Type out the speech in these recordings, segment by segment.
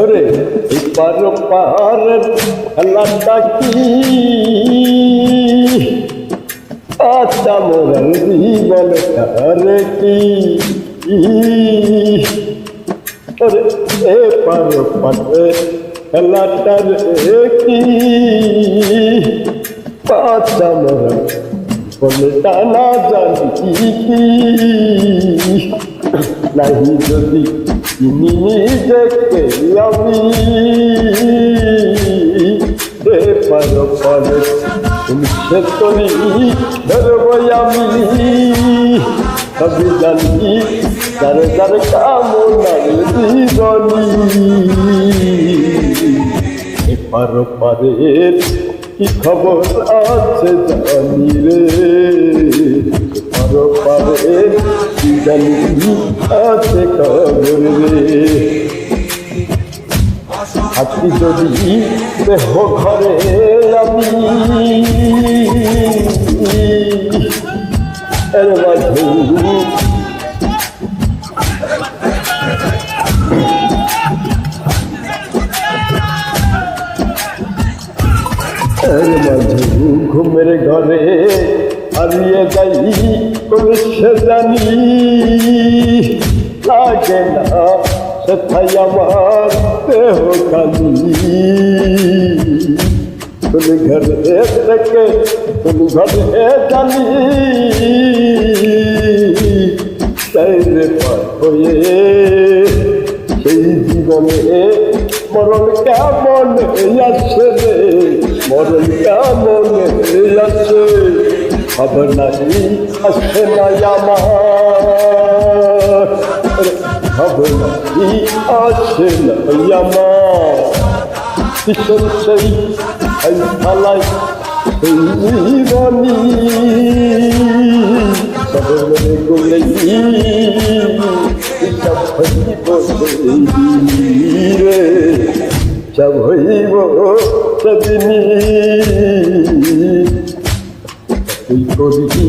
ওরে পার পার খেলাটা কি? আচ্ছা মোর জীবন কারে কি? ওরে এ পার পারে খেলাটার কি? আচ্ছা মোর বলটা না জানি কি নাহি যদি চিনি নিজেকে আমি রে পার পারে সে তরি ধরবো আমি সবই জানি যার যার কামনার জীবনী এপার পারের কি খবর আছে জানি রে এপার পারের কি জানি আছে খবর রে। থাকি যদি দেহ ঘরে আমি, এর মাঝে এর মাঝে ঘুমের ঘরে হারিয়ে যাই কোন সে জানি লাগে না। সেথাই আমার দেহ কালি কোন ঘরে থেকে কোন ঘরে জানি। চাইলে পার হয়ে সেই জীবনে মরণ কেমন আসছে রে? মরণ কেমন আসছে খবর নাই আসছে না আমার। খবর নাই আসছে না আমার কিশোর সেই সেই জীবনী সবরে গুলে রে সব হইব তুই করবি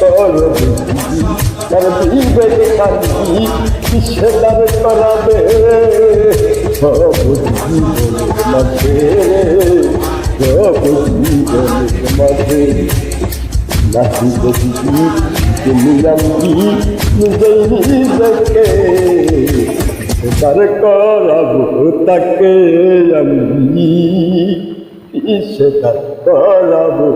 করবে তার বিবেক কান্দি কিসে তার করাবে সব জীবনের মাঝে সব জীবনের মাঝে নাহি যদি তুমি আমি নিজেই নিজেকে তার করাবো তাকে আমি সে তার করাবো